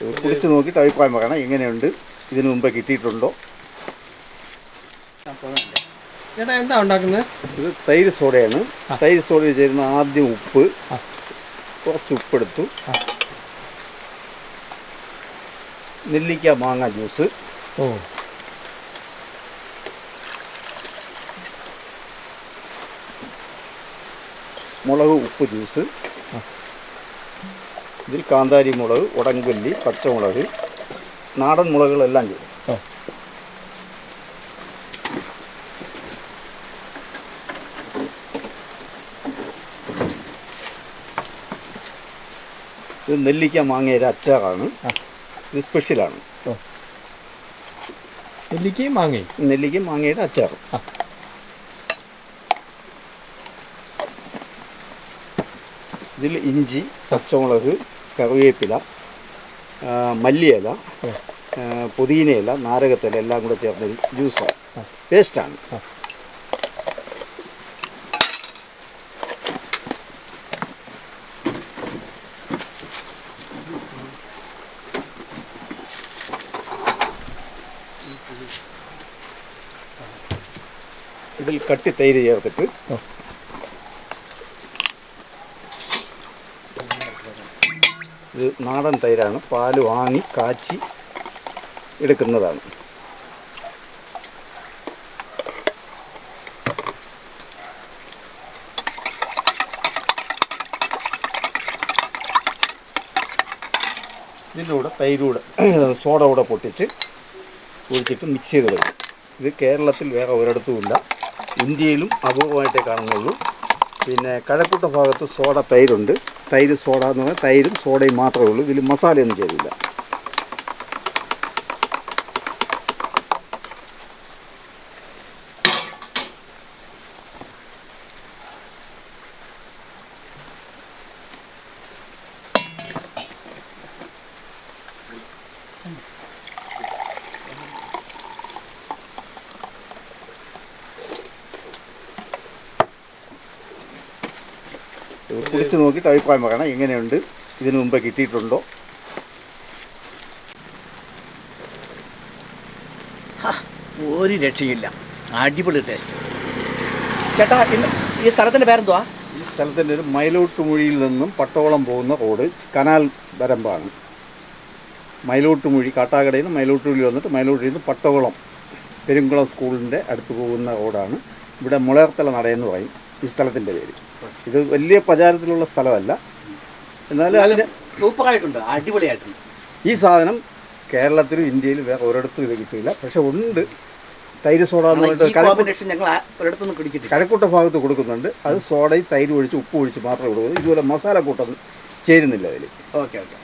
കുടിച്ച് നോക്കിയിട്ട് അഭിപ്രായം പറയണം. എങ്ങനെയുണ്ട്? ഇതിനു മുമ്പേ കിട്ടിയിട്ടുണ്ടോ? ചേട്ടാ എന്താ ഉണ്ടാക്കുന്നത്? ഇത് തൈര് സോഡയാണ്. തൈര് സോഡയിൽ ചേരുന്ന ആദ്യം ഉപ്പ്. കുറച്ച് ഉപ്പെടുത്തു. നെല്ലിക്ക മാങ്ങ ജ്യൂസ്. ഓ. മുളക് ഉപ്പ് ജ്യൂസ്. ഇതിൽ കാന്താരി മുളക് ഉടങ്കല്ലി പച്ചമുളക് നാടൻ മുളകുകളെല്ലാം ചെയ്തു ഇത് നെല്ലിക്ക മാങ്ങയുടെ അച്ചാറാണ്. ഇത് സ്പെഷ്യലാണ്. നെല്ലിക്കയും മാങ്ങയും? നെല്ലിക്കയും മാങ്ങയുടെ അച്ചാർ ഇതിൽ ഇഞ്ചി പച്ചമുളക് കറിവേപ്പില ആ, മല്ലിയില ഓ ആ, പുതിനയില നാരകത്തില എല്ലാം കൂടെ ചേർന്ന ഒരു ജ്യൂസാണ് ആ. പേസ്റ്റാണ് ആ. ഇതിൽ കട്ടി തൈര് ചേർത്തിട്ട് ഇത് നാടൻ തൈരാണ്. പാൽ വാങ്ങി കാച്ചി എടുക്കുന്നതാണ്. ഇതിന്റെ കൂടെ തൈരൂടെ സോഡ കൂടെ പൊട്ടിച്ച് ഒഴിച്ചിട്ട് മിക്സ് ചെയ്ത് കളയും ഇത് കേരളത്തിൽ വേറെ ഒരിടത്തുമില്ല ഇന്ത്യയിലും അപൂർവമായിട്ടേ കാണുന്നുള്ളൂ. പിന്നെ കഴക്കൂട്ട ഭാഗത്ത് സോഡ തൈരുണ്ട്. തൈര് സോഡ എന്ന് പറഞ്ഞാൽ തൈരും സോഡയും മാത്രമേ ഉള്ളൂ. ഇതിൽ മസാലയൊന്നും ചെയ്തില്ല ഇത് കുടിച്ച് നോക്കിയിട്ട് അഭിപ്രായം പറയണം. എങ്ങനെയുണ്ട്? ഇതിനു മുമ്പ് കിട്ടിയിട്ടുണ്ടോ? ഒരു രക്ഷയില്ല അടിപൊളി ടേസ്റ്റ് ചേട്ടാ ഇന്ന് ഈ സ്ഥലത്തിന്റെ പേരെന്തുവാ? ഈ സ്ഥലത്തിന്റെ ഒരു മയിലോട്ടുമുഴിയിൽ നിന്നും പട്ടോളം പോകുന്ന റോഡ് കനാൽ വരമ്പാണ്. മയിലോട്ടുമുഴി കാട്ടാക്കടയിൽ നിന്ന് മയിലോട്ടുമുഴി വന്നിട്ട് മയിലോട്ടുഴിയിൽ നിന്ന് പട്ടോളം പെരുങ്കുളം സ്കൂളിന്റെ അടുത്ത് പോകുന്ന റോഡാണ്. ഇവിടെ മുളയർത്തല നടയെന്ന് പറയും ഈ സ്ഥലത്തിന്റെ പേര്. ഇത് വലിയ പ്രചാരത്തിലുള്ള സ്ഥലമല്ല. എന്നാലും അതിന് സൂപ്പറായിട്ടുണ്ട് അടിപൊളിയായിട്ടുണ്ട്. ഈ സാധനം കേരളത്തിലും ഇന്ത്യയിലും വേറെ ഒരിടത്തും ഇത് കിട്ടില്ല പക്ഷെ ഉണ്ട്. തൈര് സോഡ എന്ന് പറഞ്ഞിട്ട് കഴക്കൂട്ട ഞങ്ങൾ കഴക്കൂട്ട ഭാഗത്ത് കൊടുക്കുന്നുണ്ട്. അത് സോഡയും തൈര് ഒഴിച്ച് ഉപ്പ് ഒഴിച്ച് മാത്രമേ കൊടുക്കുന്നു ഇതുപോലെ മസാല കൂട്ടൊന്നും ചേരുന്നില്ല അതിൽ ഓക്കെ ഓക്കെ.